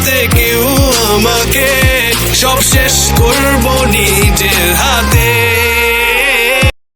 থামাতে কেউ আমাকে সব শেষ করব হাতে